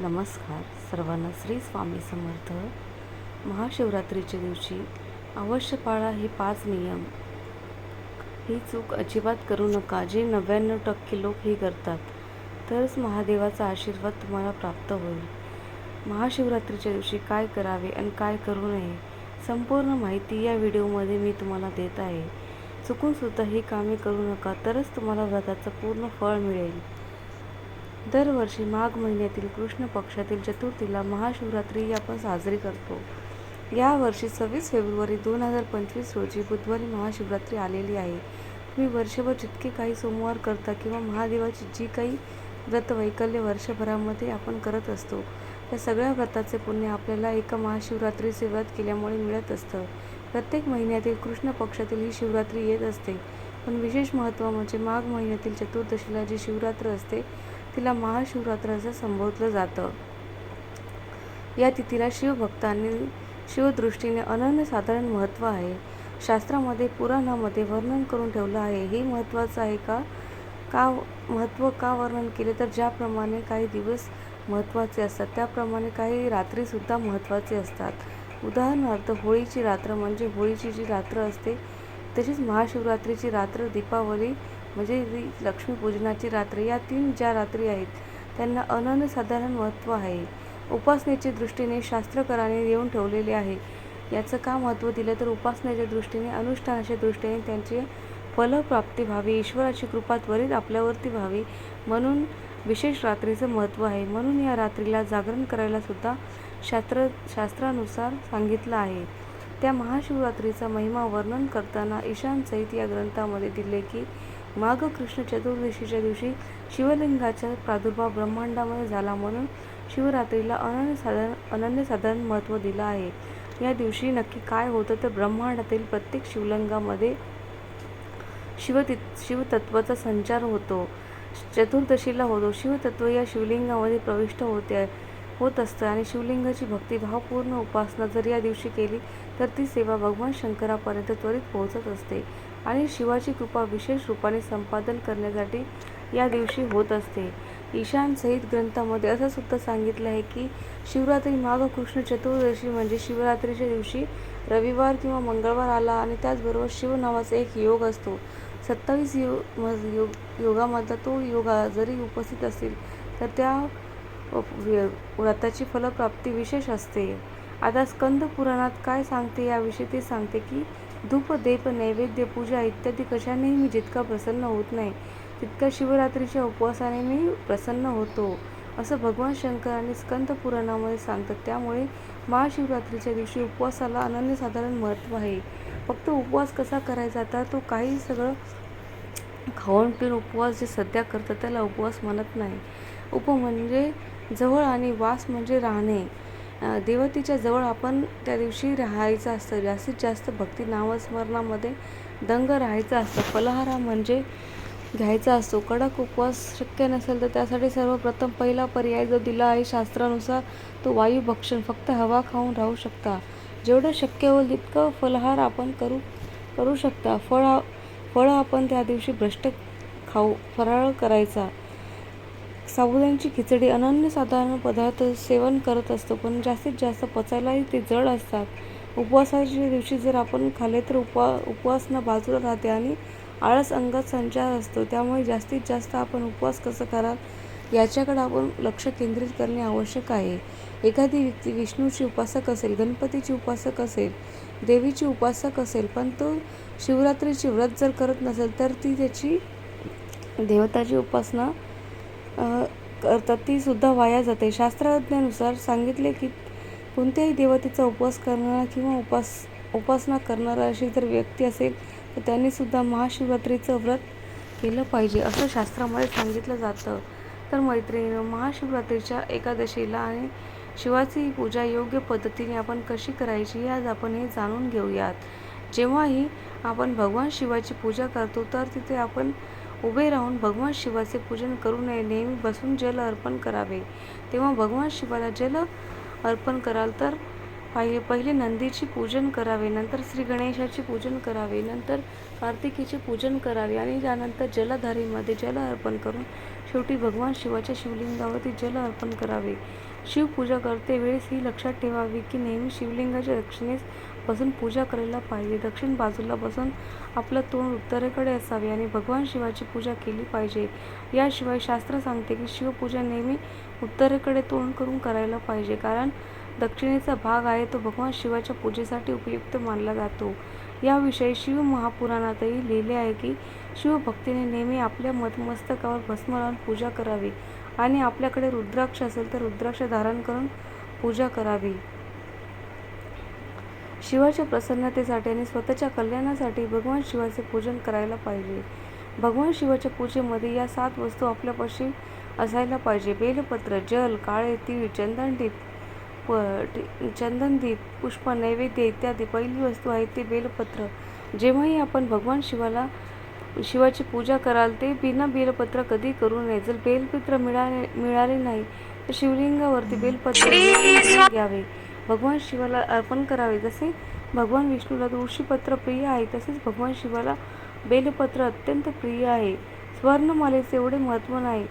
नमस्कार. सर्वांना श्री स्वामी समर्थ. महाशिवरात्रीच्या दिवशी अवश्य पाळा हे पाच नियम. ही चूक अजिबात करू नका. जे नव्याण्णव टक्के लोक ही करतात तरच महादेवाचा आशीर्वाद तुम्हाला प्राप्त होईल. महाशिवरात्रीच्या दिवशी काय करावे आणि काय करू नये संपूर्ण माहिती या व्हिडिओमध्ये मी तुम्हाला देत आहे. चुकूनसुद्धा ही कामे करू नका तरच तुम्हाला व्रताचं पूर्ण फळ मिळेल. दरवर्षी माघ महिन्यातील कृष्ण पक्षातील चतुर्थीला महाशिवरात्री आपण साजरी करतो. यावर्षी सव्वीस फेब्रुवारी दोन हजार पंचवीस रोजी बुधवारी महाशिवरात्री आलेली आहे. तुम्ही वर्षभर जितके काही सोमवार करता किंवा महादेवाची जी काही व्रत वैकल्य वर्षभरामध्ये आपण करत असतो त्या सगळ्या व्रताचे पुण्य आपल्याला एका महाशिवरात्रीचे व्रत केल्यामुळे मिळत असतं. प्रत्येक महिन्यातील कृष्ण पक्षातील ही शिवरात्री येत असते. पण विशेष महत्त्व म्हणजे माघ महिन्यातील चतुर्दशीला जी शिवरात्र असते तिला महाशिवरात्र असं संबोधलं जातं. या तिथीला शिवभक्तांनी शिवदृष्टीने अनन्यसाधारण महत्त्व आहे. शास्त्रामध्ये पुराणामध्ये वर्णन करून ठेवलं आहे. हे महत्त्वाचं आहे का? का महत्त्व का वर्णन केले? तर ज्याप्रमाणे काही दिवस महत्त्वाचे असतात त्याप्रमाणे काही रात्रीसुद्धा महत्त्वाचे असतात. उदाहरणार्थ होळीची रात्र म्हणजे होळीची जी रात्र असते तशीच महाशिवरात्रीची रात्र दीपावली म्हणजे जी लक्ष्मीपूजनाची रात्र या तीन ज्या रात्री आहेत त्यांना अनन्यसाधारण महत्त्व आहे. उपासनेच्या दृष्टीने शास्त्रकाराने येऊन ठेवलेले आहे. याचं का महत्त्व दिलं तर उपासनेच्या दृष्टीने अनुष्ठानाच्या दृष्टीने त्यांची फलप्राप्ती व्हावी ईश्वराची कृपा त्वरित आपल्यावरती व्हावी म्हणून विशेष रात्रीचं महत्त्व आहे. म्हणून या रात्रीला जागरण करायला सुद्धा शास्त्र शास्त्रानुसार सांगितलं आहे. त्या महाशिवरात्रीचा महिमा वर्णन करताना ईशान सहित या ग्रंथामध्ये दिले की माघ कृष्ण चतुर्दशीच्या दिवशी शिवलिंगाचा प्रादुर्भाव ब्रह्मांडामध्ये झाला म्हणून शिवरात्रीला अनन्यसाधारण अनन्यसाधारण महत्त्व दिलं आहे. या दिवशी नक्की काय होतं तर ब्रह्मांडातील प्रत्येक शिवलिंगामध्ये शिवति शिवतत्वाचा संचार होतो. चतुर्दशीला होतो. शिवतत्व या शिवलिंगामध्ये प्रविष्ट होते होत असतं आणि शिवलिंगाची भक्तिभावपूर्ण उपासना जर या दिवशी केली तर ती सेवा भगवान शंकरापर्यंत त्वरित पोहोचत असते. आणि शिवाची कृपा विशेष रूपाने संपादन करण्यासाठी या दिवशी होत असते. ईशान सहित ग्रंथामध्ये असं सुद्धा सांगितलं आहे की शिवरात्री माघ कृष्ण चतुर्दशी म्हणजे शिवरात्रीच्या दिवशी रविवार किंवा मंगळवार आला आणि त्याचबरोबर शिव नावाचा एक योग असतो. सत्तावीस योग योग योगामधला तो योगा जरी उपस्थित असेल तर त्या व्रताची फलप्राप्ती विशेष असते. आता स्कंद पुराणात काय सांगते याविषयी ते सांगते की धूप देप नैवेद्य पूजा इत्यादी कशानेही मी जितका प्रसन्न होत नाही तितका शिवरात्रीच्या उपवासाने मी प्रसन्न होतो असं भगवान शंकरांनी स्कंद पुराणामध्ये सांगतात. त्यामुळे महाशिवरात्रीच्या दिवशी उपवासाला अनन्यसाधारण महत्त्व आहे. फक्त उपवास कसा करायचा तर तो काही सगळं खाऊन पिऊन उपवास जे सध्या करतात त्याला उपवास म्हणत नाही. उप म्हणजे जवळ आणि वास म्हणजे राहणे. देवतेच्या जवळ आपण त्या दिवशी राहायचं असतं. जास्तीत जास्त भक्ती नामस्मरणामध्ये दंग राहायचं असतं. फलहारा म्हणजे घ्यायचा असतो. कडक उपवास शक्य नसेल तर त्यासाठी सर्वप्रथम पहिला पर्याय जो दिला आहे शास्त्रानुसार तो वायुभक्षण फक्त हवा खाऊन राहू शकता. जेवढं शक्य होईल तितकं फलहार आपण करू करू शकता. फळ फळं आपण त्या दिवशी भ्रष्ट खाऊ फराळ करायचा. साबुदाण्याची खिचडी अनन्यसाधारण पदार्थ सेवन करत असतो पण जास्तीत जास्त पचायलाही ते जड असतात. उपवासाच्या दिवशी जर आपण खाल्ले तर उपवा उपवासना बाजूला राहते आणि आळस अंगात संचार असतो. त्यामुळे जास्तीत जास्त आपण उपवास कसं कराल याच्याकडे आपण लक्ष केंद्रित करणे आवश्यक आहे. एखादी व्यक्ती विष्णूची उपासक असेल गणपतीची उपासक असेल देवीची उपासक असेल पण तो शिवरात्रीची व्रत जर करत नसेल तर ती त्याची देवताची उपासना करतात ती सुद्धा वाया जाते. शास्त्रज्ञानुसार सांगितले की कोणत्याही देवतेचा उपवास करणारा किंवा उपास उपासना करणारा अशी जर व्यक्ती असेल तर त्यांनीसुद्धा महाशिवरात्रीचं व्रत केलं पाहिजे असं शास्त्रामध्ये सांगितलं जातं. तर मैत्रिणीनं महाशिवरात्रीच्या एकादशीला आणि शिवाची पूजा योग्य पद्धतीने आपण कशी करायची आज आपण हे जाणून घेऊयात. जेव्हाही आपण भगवान शिवाची पूजा करतो तर तिथे आपण उभे राहून भगवान शिवाचे पूजन करू नये. नेहमी बसून जल अर्पण करावे. तेव्हा भगवान शिवाला जल अर्पण कराल तर पहिले पहिले नंदीची पूजन करावे नंतर श्री गणेशाचे पूजन करावे नंतर कार्तिकीचे पूजन करावे आणि त्यानंतर जलधारीमध्ये जल अर्पण करून शेवटी भगवान शिवाच्या शिवलिंगावरती जल अर्पण करावे. शिवपूजा करते वेळेस ही लक्षात ठेवावी की नेहमी शिवलिंगाच्या दक्षिणेस बसून पूजा करायला पाहिजे. दक्षिण बाजूला बसून आपलं तोंड उत्तरेकडे असावे आणि भगवान शिवाची पूजा केली पाहिजे. याशिवाय शास्त्र सांगते की शिवपूजा नेहमी उत्तरेकडे तोंड करून करायला पाहिजे. कारण दक्षिणेचा भाग आहे तो भगवान शिवाच्या पूजेसाठी उपयुक्त मानला जातो. याविषयी शिव महापुराणातही लिहिले आहे की शिवभक्तीने नेहमी आपल्या मतमस्तकावर भस्म लावून पूजा करावी आणि आपल्याकडे रुद्राक्ष असेल तर रुद्राक्ष धारण करून पूजा करावी. शिवाच्या प्रसन्नतेसाठी आणि स्वतःच्या कल्याणासाठी भगवान शिवाचे पूजन करायला पाहिजे. भगवान शिवाच्या पूजेमध्ये या सात वस्तू आपल्यापाशी असायला पाहिजे. बेलपत्र जल काळे तीळ चंदनदीप प चंदनदीप पुष्प नैवेद्य इत्यादी. पहिली वस्तू आहे ते बेलपत्र. जेव्हाही आपण भगवान शिवाला शिवाची पूजा कराल ते बिना बेलपत्र कधी करू नये. जर बेलपत्र मिळाले मिळाले नाही तर शिवलिंगावरती बेलपत्र घ्यावे. भगवान शिवाला अर्पण करावे. जसे भगवान विष्णूला तुळशीपत्र प्रिय आहे तसेच भगवान शिवाला बेलपत्र अत्यंत प्रिय आहे. स्वर्णमालेचे एवढे महत्त्व नाही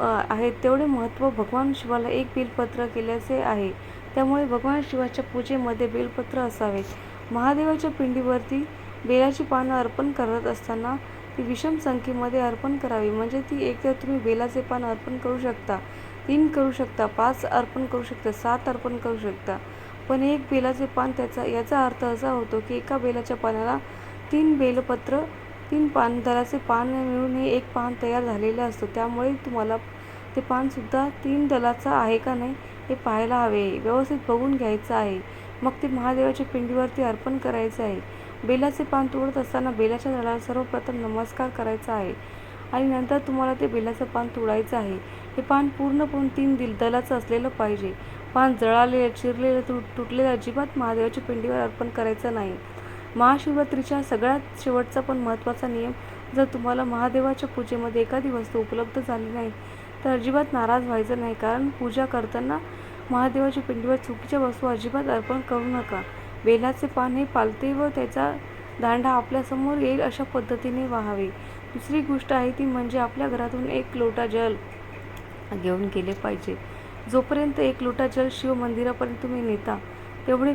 आहे तेवढे महत्त्व भगवान शिवाला एक बेलपत्र केल्याचे आहे. त्यामुळे भगवान शिवाच्या पूजेमध्ये बेलपत्र असावे. महादेवाच्या पिंडीवरती बेलाची पानं अर्पण करत असताना ती विषम संख्येमध्ये अर्पण करावी. म्हणजे ती एकतर तुम्ही बेलाचे पान अर्पण करू शकता. तीन करू शकता पाच अर्पण करू शकता सात अर्पण करू शकता. पण एक बेलाचे पान त्याचा याचा अर्थ असा होतो की एका बेलाच्या पानाला तीन बेलपत्र तीन पान दलाचे पान मिळून हे एक पान तयार झालेलं असतं. त्यामुळे तुम्हाला ते पानसुद्धा तीन दलाचं आहे का नाही हे पाहायला हवे व्यवस्थित बघून घ्यायचं आहे. मग ते महादेवाच्या पिंडीवरती अर्पण करायचं आहे. बेलाचे पान तोडत असताना बेलाच्या झाडाला सर्वप्रथम नमस्कार करायचा आहे. आणि नंतर तुम्हाला ते बेलाचं पान तोडायचं आहे. हे पान पूर्णपणे तीन दिल दलाचं असलेलं पाहिजे. पान जळालेलं चिरलेलं तुट तुटलेलं अजिबात महादेवाच्या पिंडीवर अर्पण करायचं नाही. महाशिवरात्रीच्या सगळ्यात शेवटचा पण महत्त्वाचा नियम जर तुम्हाला महादेवाच्या पूजेमध्ये एखादी वस्तू उपलब्ध झाली नाही तर अजिबात नाराज व्हायचं नाही. कारण पूजा करताना महादेवाच्या पिंडीवर चुकीच्या वस्तू अजिबात अर्पण करू नका. बेलाचे पान हे पालते व त्याचा दांडा आपल्यासमोर येईल अशा पद्धतीने व्हावे. दुसरी गोष्ट आहे ती म्हणजे आपल्या घरातून एक लोटा जल घेऊन गेले पाहिजे. जोपर्यंत एक लोटा जल शिव मंदिरापर्यंत तुम्ही नेता तेवढे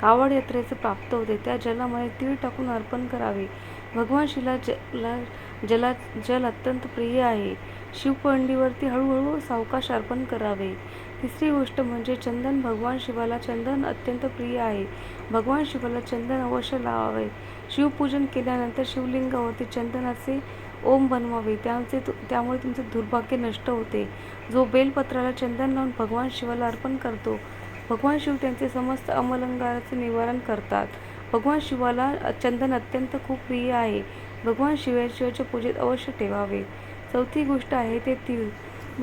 कावड यात्रेचे प्राप्त होते. त्या जलामध्ये तीळ टाकून अर्पण करावे. भगवान शिला जला जला जल अत्यंत प्रिय आहे. शिवपंडीवरती हळूहळू सावकाश अर्पण करावे. तिसरी गोष्ट म्हणजे चंदन भगवान शिवाला चंदन अत्यंत प्रिय आहे. भगवान शिवाला चंदन अवश्य लावावे. शिवपूजन केल्यानंतर शिवलिंगावरती चंदनाचे ओम बनवावे. त्याचे तु- त्यामुळे तुमचे दुर्भाग्य नष्ट होते. जो बेलपत्राला चंदन लावून भगवान शिवाला अर्पण करतो भगवान शिव त्यांचे समस्त अमलंगाराचे निवारण करतात. भगवान शिवाला चंदन अत्यंत खूप प्रिय आहे. भगवान शिवा शिवाच्या पूजेत अवश्य ठेवावे. चौथी गोष्ट आहे ते तीळ.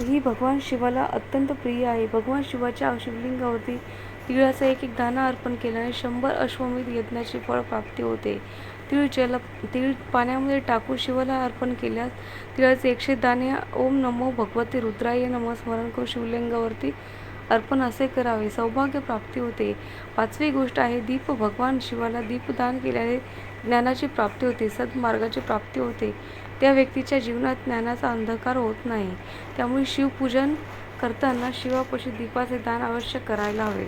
ही भगवान शिवाला अत्यंत प्रिय आहे. भगवान शिवाच्या शिवलिंगावरती तिळाचा एक एक दाणा अर्पण केल्याने शंभर अश्वमेध यज्ञाची फळ प्राप्ती होते. तीळ जल तीळ पाण्यामध्ये टाकून शिवाला अर्पण केल्यास तिळाचे एकशे दाणे ओम नमो भगवते रुद्राय नमः स्मरण करून शिवलिंगावरती अर्पण असे करावे. सौभाग्य प्राप्ती होते. पाचवी गोष्ट आहे दीप भगवान शिवाला दीपदान केल्याने ज्ञानाची प्राप्ती होते सद्मार्गाची प्राप्ती होते. त्या व्यक्तीच्या जीवनात ज्ञानाचा अंधकार होत नाही. त्यामुळे शिवपूजन करताना शिवापाशी दीपाचे दान अवश्य करायला हवे.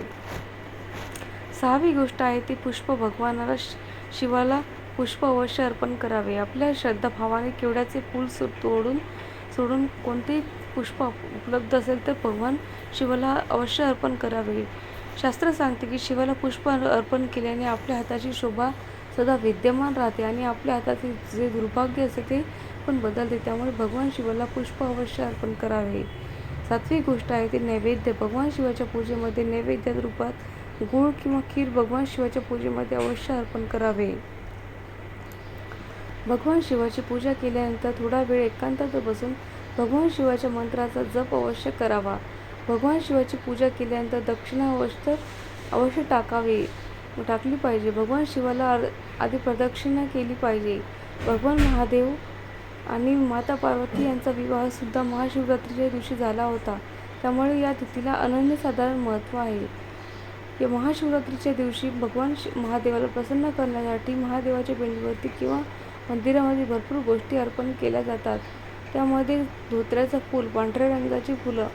सहावी गोष्ट आहे ती पुष्प भगवानाला शि- शिवाला पुष्प अवश्य अर्पण करावे. आपल्या श्रद्धाभावाने केवड्याचे फूल सो- तोडून सोडून कोणतेही पुष्प उपलब्ध असेल तर भगवान शिवाला अवश्य अर्पण करावे. शास्त्र सांगते की शिवाला पुष्प अर्पण केल्याने आपल्या हाताची शोभा सदा विद्यमान राहते आणि आपल्या हाताचे जे दुर्भाग्य असते ते पण बदलते. त्यामुळे भगवान शिवाला पुष्प अवश्य अर्पण करावे. सातवी गोष्ट आहे ते नैवेद्य. भगवान शिवाच्या पूजेमध्ये नैवेद्यात रूपात गुळ किंवा खीर भगवान शिवाच्या पूजेमध्ये अवश्य अर्पण करावे. भगवान शिवाची पूजा केल्यानंतर थोडा वेळ एकांतात बसून भगवान शिवाच्या मंत्राचा जप अवश्य करावा. भगवान शिवाची पूजा केल्यानंतर दक्षिणा अवश्य अवश्य टाकावी टाकली पाहिजे. भगवान शिवाला आधी प्रदक्षिणा केली पाहिजे. भगवान महादेव आणि माता पार्वती यांचा विवाहसुद्धा महाशिवरात्रीच्या दिवशी झाला होता. त्यामुळे या तिथीला अनन्यसाधारण महत्त्व आहे. या महाशिवरात्रीच्या दिवशी भगवान शि- महादेवाला प्रसन्न करण्यासाठी महादेवाच्या पिंडीवरती किंवा मंदिरामध्ये भरपूर गोष्टी अर्पण केल्या जातात. त्यामध्ये धोत्र्याचं फूल पांढऱ्या रंगाची फुलं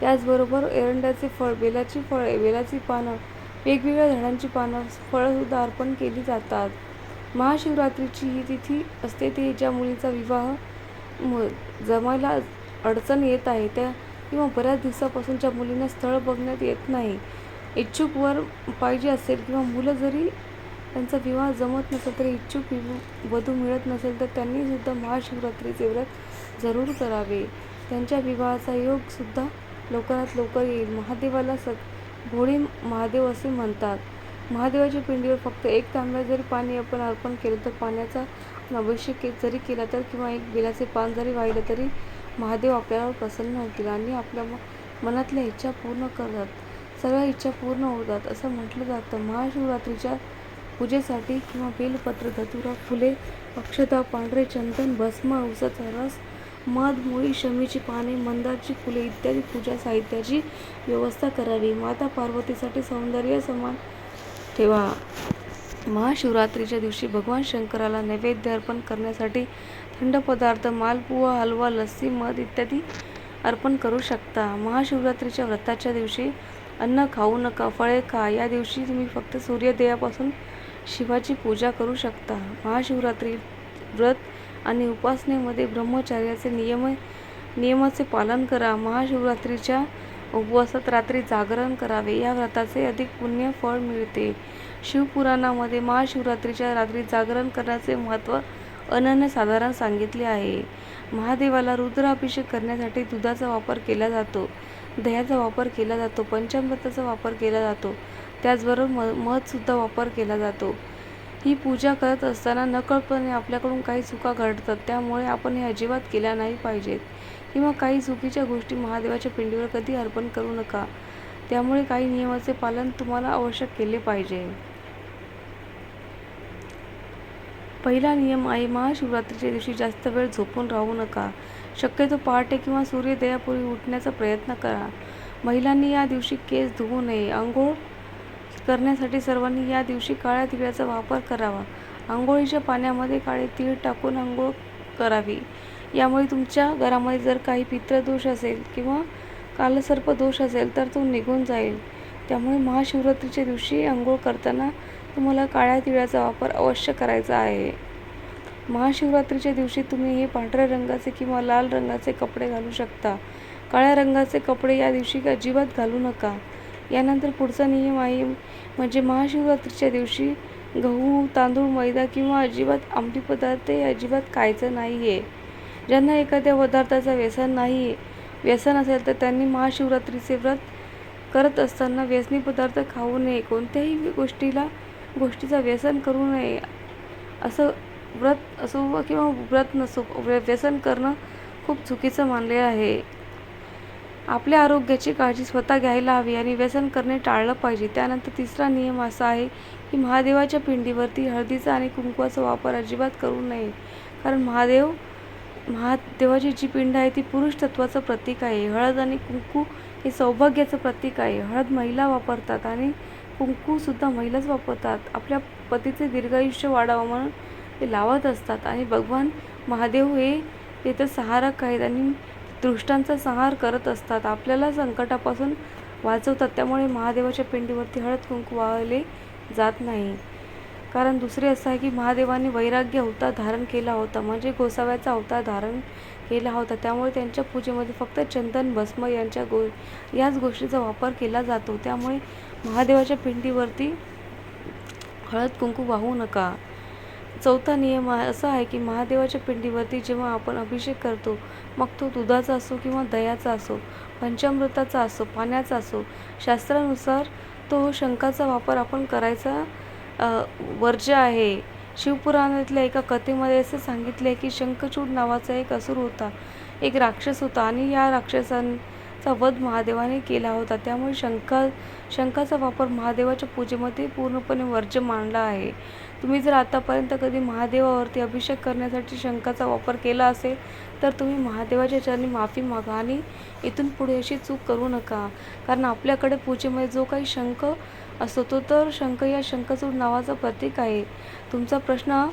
त्याचबरोबर एरंडाचे फळ बेलाची फळे बेलाची पानं वेगवेगळ्या झाडांची पानं फळंसुद्धा अर्पण केली जातात. महाशिवरात्रीची ही तिथी असते ती ज्या मुलीचा विवाह म जमायला अडचण येत आहे त्या किंवा बऱ्याच दिवसापासून ज्या मुलींना स्थळ बघण्यात येत नाही. इच्छुक वर पाहिजे असेल किंवा मुलं जरी त्यांचा विवाह जमत नसेल तरी इच्छुक विव- वधू मिळत नसेल तर त्यांनी सुद्धा महाशिवरात्रीचे व्रत जरूर करावे. त्यांच्या विवाहाचा योग सुद्धा लवकरात लवकर येईल. महादेवाला स भोळे महादेव असे म्हणतात. महादेवाच्या पिंडीवर फक्त एक तांब्या जरी पाणी आपण अर्पण केलं तर पाण्याचा अभिषेक के- जरी केला तर किंवा एक बेलाचे पान जरी वाहिलं तरी महादेव आपल्यावर प्रसन्न होतील आणि आपल्या म- मनातल्या इच्छा पूर्ण करतात. सगळ्या इच्छा पूर्ण होतात असं म्हटलं जातं. महाशिवरात्रीच्या पूजेसाठी किंवा बेलपत्र धतुरा फुले अक्षता पांढरे चंदन भस्म उसाचा रस मध मुळी शमीची पाने मंदारची फुले इत्यादी पूजा साहित्याची व्यवस्था करावी. माता पार्वतीसाठी सौंदर्य समान ठेवा. महाशिवरात्रीच्या दिवशी भगवान शंकराला नैवेद्य अर्पण करण्यासाठी थंड पदार्थ मालपुवा हलवा लस्सी मध इत्यादी अर्पण करू शकता. महाशिवरात्रीच्या व्रताच्या दिवशी अन्न खाऊ नका फळे खा. या दिवशी तुम्ही फक्त सूर्योदयापासून शिवाची पूजा करू शकता. महाशिवरात्री व्रत आणि उपासनेमध्ये ब्रह्मचार्याचे नियम नियमाचे पालन करा. महाशिवरात्रीच्या उपवासात रात्री जागरण करावे. या व्रताचे अधिक पुण्य फळ मिळते. शिवपुराणामध्ये महाशिवरात्रीच्या रात्री जागरण करण्याचे महत्त्व अनन्यसाधारण सांगितले आहे. महादेवाला रुद्राभिषेक करण्यासाठी दुधाचा वापर केला जातो दह्याचा वापर केला जातो पंचामृताचा वापर केला जातो. त्याचबरोबर म मधसुद्धा वापर केला जातो. ही पूजा करत असताना नकळतपणे आपल्याकडून काही चुका घडतात त्यामुळे आपण हे अजिबात केल्या नाही पाहिजेत. किंवा काही चुकीच्या गोष्टी महादेवाच्या पिंडीवर कधी अर्पण करू नका. त्यामुळे काही नियमाचे पालन तुम्हाला आवश्यक केले पाहिजे. पहिला नियम आहे महाशिवरात्रीच्या दिवशी जास्त वेळ झोपून राहू नका. शक्यतो पहाटे किंवा सूर्योदयापूर्वी उठण्याचा प्रयत्न करा. महिलांनी या दिवशी केस धुवू नये. आंघोळ करण्यासाठी सर्वांनी या दिवशी काळ्या तिळाचा वापर करावा. आंघोळीच्या पाण्यामध्ये काळे तीळ टाकून आंघोळ करावी. यामुळे तुमच्या घरामध्ये जर काही पित्रदोष असेल किंवा कालसर्प दोष असेल तर तो निघून जाईल. त्यामुळे महाशिवरात्रीच्या दिवशी आंघोळ करताना तुम्हाला काळ्या तिळाचा वापर अवश्य करायचा आहे. महाशिवरात्रीच्या दिवशी तुम्ही हे पांढऱ्या रंगाचे किंवा लाल रंगाचे कपडे घालू शकता. काळ्या रंगाचे कपडे या दिवशी अजिबात घालू नका. यानंतर पुढचा नियम आहे म्हणजे महाशिवरात्रीच्या दिवशी गहू तांदूळ मैदा किंवा अजिबात आंबी पदार्थ हे अजिबात खायचं नाही आहे ज्यांना एखाद्या पदार्थाचा व्यसन नाही आहे व्यसन असेल तर त्यांनी महाशिवरात्रीचे व्रत करत असताना व्यसनी पदार्थ खाऊ नये. कोणत्याही गोष्टीला गोष्टीचा व्यसन करू नये. असं व्रत असो व किंवा व्रत नसो व्यसन करणं खूप चुकीचं मानले आहे. आपल्या आरोग्याची काळजी स्वतः घ्यायला हवी आणि व्यसन करणे टाळलं पाहिजे. त्यानंतर तिसरा नियम असा आहे की महादेवाच्या पिंडीवरती हळदीचा आणि कुंकवाचा वापर अजिबात करू नये. कारण महादेव महादेवाची जी पिंड आहे ती पुरुष तत्वाचं प्रतीक आहे. हळद आणि कुंकू हे सौभाग्याचं प्रतीक आहे. हळद महिला वापरतात आणि कुंकूसुद्धा महिलाच वापरतात. आपल्या पतीचे दीर्घायुष्य वाढावं म्हणून ते लावत असतात. आणि भगवान महादेव हे तिथं सहारक आहेत आणि दृष्टांचा संहार करत असतात. आपल्याला संकटापासून वाचवतात. त्यामुळे महादेवाच्या पिंडीवरती हळद कुंकू वाहले जात नाही. कारण दुसरे असं आहे की महादेवाने वैराग्य अवतार धारण केला होता. म्हणजे गोसाव्याचा अवतार धारण केला होता. त्यामुळे त्यांच्या पूजेमध्ये फक्त चंदन भस्म यांच्या गो याच गोष्टीचा वापर केला जातो. त्यामुळे महादेवाच्या पिंडीवरती हळद कुंकू वाहू नका. चौथा नियम आहे असा आहे की महादेवाच्या पिंडीवरती जेव्हा आपण अभिषेक करतो मग तो दुधाचा असो किंवा दह्याचा असो पंचामृताचा असो पाण्याचा असो शास्त्रानुसार तो शंखाचा वापर आपण करायचा वर्ज्य आहे. शिवपुराणातल्या एका कथेमध्ये असे सांगितले की शंखचूड नावाचा एक असुर होता एक राक्षस होता आणि या राक्षसांचा वध महादेवाने केला होता. त्यामुळे शंखा शंखाचा वापर महादेवाच्या पूजेमध्ये पूर्णपणे वर्ज्य मानला आहे. तुम्ही जर आतापर्यंत कधी महादेवावरती अभिषेक करण्यासाठी शंखाचा वापर केला असेल तर तुम्ही महादेवाच्या चरणी माफी मागा आणि इथून पुढे अशी चूक करू नका. कारण आपल्याकडे पूजेमध्ये जो काही शंख असतो तो तर शंख या शंखचूड नावाचा प्रतीक आहे. तुमचा प्रश्न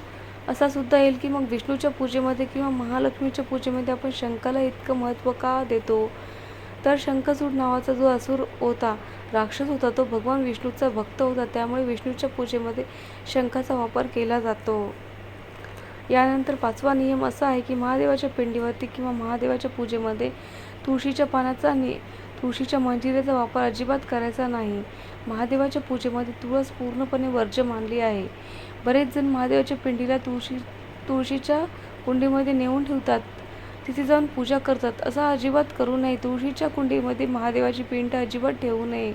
असा सुद्धा येईल की मग विष्णूच्या पूजेमध्ये किंवा महालक्ष्मीच्या पूजेमध्ये आपण शंखाला इतकं महत्त्व का देतो? तर शंखचूड नावाचा जो असुर होता राक्षस होता तो भगवान विष्णूचा भक्त होता त्यामुळे विष्णूच्या पूजेमध्ये शंखाचा वापर केला जातो. यानंतर पाचवा नियम असा आहे की महादेवाच्या पिंडीवरती किंवा महादेवाच्या पूजेमध्ये तुळशीच्या पानाचा नि तुळशीच्या मंजिरेचा वापर अजिबात करायचा नाही. महादेवाच्या पूजेमध्ये तुळस पूर्णपणे वर्ज्य मानली आहे. बरेच जण महादेवाच्या पिंडीला तुळशी तुळशीच्या कुंडीमध्ये नेऊन ठेवतात. तिथे जाऊन पूजा करतात. असं अजिबात करू नये. तुळशीच्या कुंडीमध्ये महादेवाची पिंड अजिबात ठेवू नये.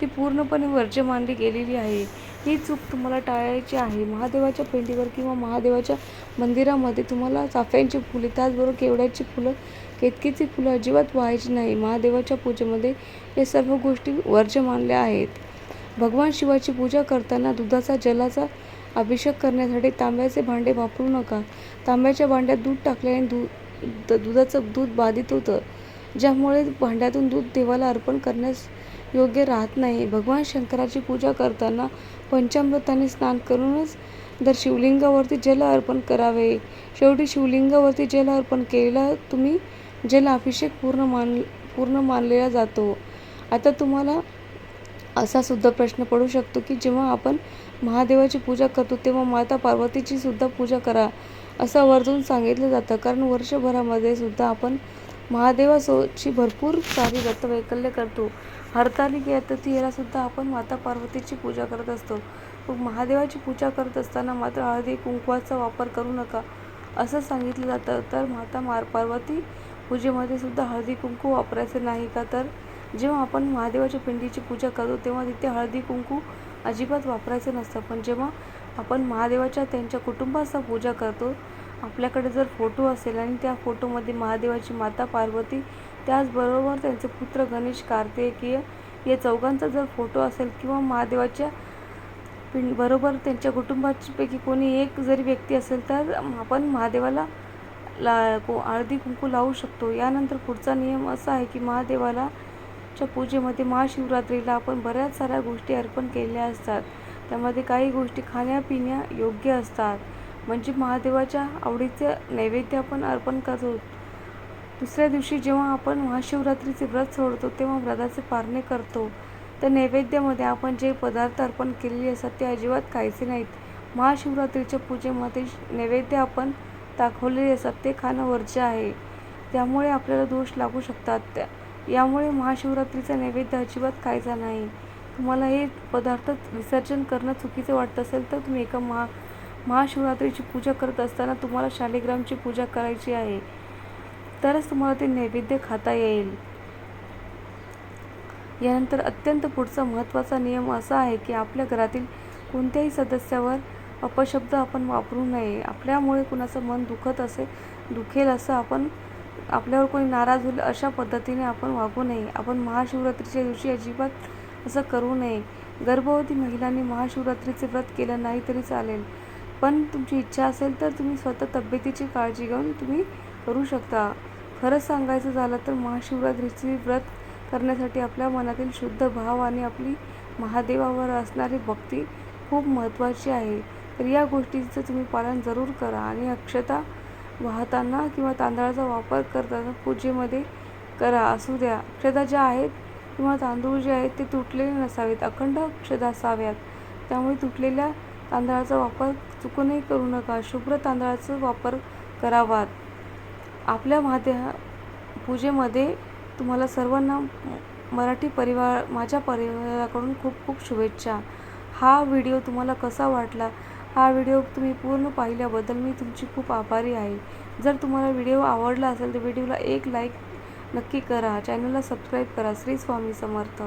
ती पूर्णपणे वर्ज्य मानली गेलेली आहे. ही चूक तुम्हाला टाळायची आहे. महादेवाच्या पिंडीवर किंवा महादेवाच्या मंदिरामध्ये तुम्हाला चाफ्यांची फुले त्याचबरोबर केवड्याची फुलं केतकीची फुलं अजिबात व्हायची नाही. महादेवाच्या पूजेमध्ये हे सर्व गोष्टी वर्ज्य मानल्या आहेत. भगवान शिवाची पूजा करताना दुधाचा जलाचा अभिषेक करण्यासाठी तांब्याचे भांडे वापरू नका. तांब्याच्या भांड्यात दूध टाकल्याने दूध दुधाचं दूध बाधित होतं. ज्यामुळे भांड्यातून दूध देवाला अर्पण करण्यास योग्य राहत नाही. भगवान शंकराची पूजा करताना पंचामृताने स्नान करूनच दर शिवलिंगावरती जल अर्पण करावे. शेवटी शिवलिंगावरती जल अर्पण केलेला तुम्ही जल अभिषेक पूर्ण मान पूर्ण मानलेला जातो. आता तुम्हाला असा सुद्धा प्रश्न पडू शकतो की जेव्हा आपण महादेवाची पूजा करतो तेव्हा माता पार्वतीची सुद्धा पूजा करा. असं आवर्जून सांगितलं जातं. कारण वर्षभरामध्ये सुद्धा आपण महादेवासोची भरपूर सारी व्रतवैकल्य करतो. हरताली येतं याला सुद्धा आपण माता पार्वतीची पूजा करत असतो. मग महादेवाची पूजा करत असताना मात्र हळदी कुंकवाचा वापर करू नका असं सांगितलं जातं. तर माता मार पार्वती पूजेमध्ये सुद्धा हळदी कुंकू वापरायचं नाही का? तर जेव्हा आपण महादेवाच्या पिंडीची पूजा करतो तेव्हा तिथे हळदी कुंकू अजिबात वापरायचं नसतं. पण जेव्हा आपण महादेवाच्या त्यांच्या कुटुंबाचा पूजा करतो. आपल्याकडे जर फोटो असेल आणि त्या फोटोमध्ये महादेवाची माता पार्वती त्याचबरोबर त्यांचे पुत्र गणेश कार्तिकेय या चौघांचा जर फोटो असेल किंवा महादेवाच्या पिंड बरोबर त्यांच्या कुटुंबापैकी कोणी एक जरी व्यक्ती असेल तर आपण महादेवाला ला को हळदी कुंकू लावू शकतो. यानंतर पुढचा नियम असा आहे की महादेवाला च्या पूजेमध्ये महाशिवरात्रीला आपण बऱ्याच साऱ्या गोष्टी अर्पण केलेल्या असतात. त्यामध्ये काही गोष्टी खाण्यापिण्या योग्य असतात. म्हणजे महादेवाच्या आवडीचे नैवेद्य आपण अर्पण करतो. दुसऱ्या दिवशी जेव्हा आपण महाशिवरात्रीचे व्रत सोडतो तेव्हा व्रताचे पारणे करतो. तर नैवेद्यामध्ये आपण जे पदार्थ अर्पण केलेले असतात ते अजिबात खायचे नाहीत. महाशिवरात्रीच्या पूजेमध्ये नैवेद्य आपण दाखवलेले असतात ते खाणं वर्ज्य आहे. त्यामुळे आपल्याला दोष लागू शकतात. त्या यामुळे महाशिवरात्रीचा नैवेद्य अजिबात खायचा नाही. तुम्हाला हे पदार्थ विसर्जन करणं चुकीचं वाटत असेल तर तुम्ही एका महा महाशिवरात्रीची पूजा करत असताना तुम्हाला शालिग्रामची पूजा करायची आहे. तरच तुम्हाला ते नैवेद्य खाता येईल. यानंतर अत्यंत पुढचा महत्त्वाचा नियम असा आहे की आपल्या घरातील कोणत्याही सदस्यावर अपशब्द आपण वापरू नये. आपल्यामुळे कुणाचं मन दुखत असेल दुखेल असं आपण आपल्यावर कोणी नाराज होईल अशा पद्धतीने आपण वागू नये. आपण महाशिवरात्रीच्या दिवशी अजिबात असं करू नये. गर्भवती महिलांनी महाशिवरात्रीचे व्रत केलं नाही तरी चालेल. पण तुमची इच्छा असेल तर तुम्ही स्वतः तब्येतीची काळजी घेऊन तुम्ही करू शकता. खरं सांगायचं झालं तर महाशिवरात्रीचे व्रत करण्यासाठी आपल्या मनातील शुद्ध भाव आणि आपली महादेवावर असणारी भक्ती खूप महत्त्वाची आहे. तर या गोष्टीचं तुम्ही पालन जरूर करा आणि अक्षता वाहताना किंवा तांदळाचा वापर करताना पूजेमध्ये करा. असू द्या. अक्षता ज्या आहेत किंवा तांदूळ जे आहेत ते तुटलेले नसावेत अखंड अक्षता असाव्यात. त्यामुळे तुटलेल्या तांदळाचा वापर चुकूनही करू नका. शुभ्र तांदळाचा वापर करावा. आपल्या माध्या पूजेमध्ये तुम्हाला सर्वांना मराठी परिवार माझ्या परिवाराकडून खूप खूप शुभेच्छा. हा व्हिडिओ तुम्हाला कसा वाटला? हा व्हिडिओ तुम्ही पूर्ण पाहिल्याबद्दल मी तुमची खूप आभारी आहे. जर तुम्हाला व्हिडिओ आवडला असेल तर व्हिडिओला एक लाईक नक्की करा. चॅनलला सबस्क्राईब करा. श्री स्वामी समर्थ.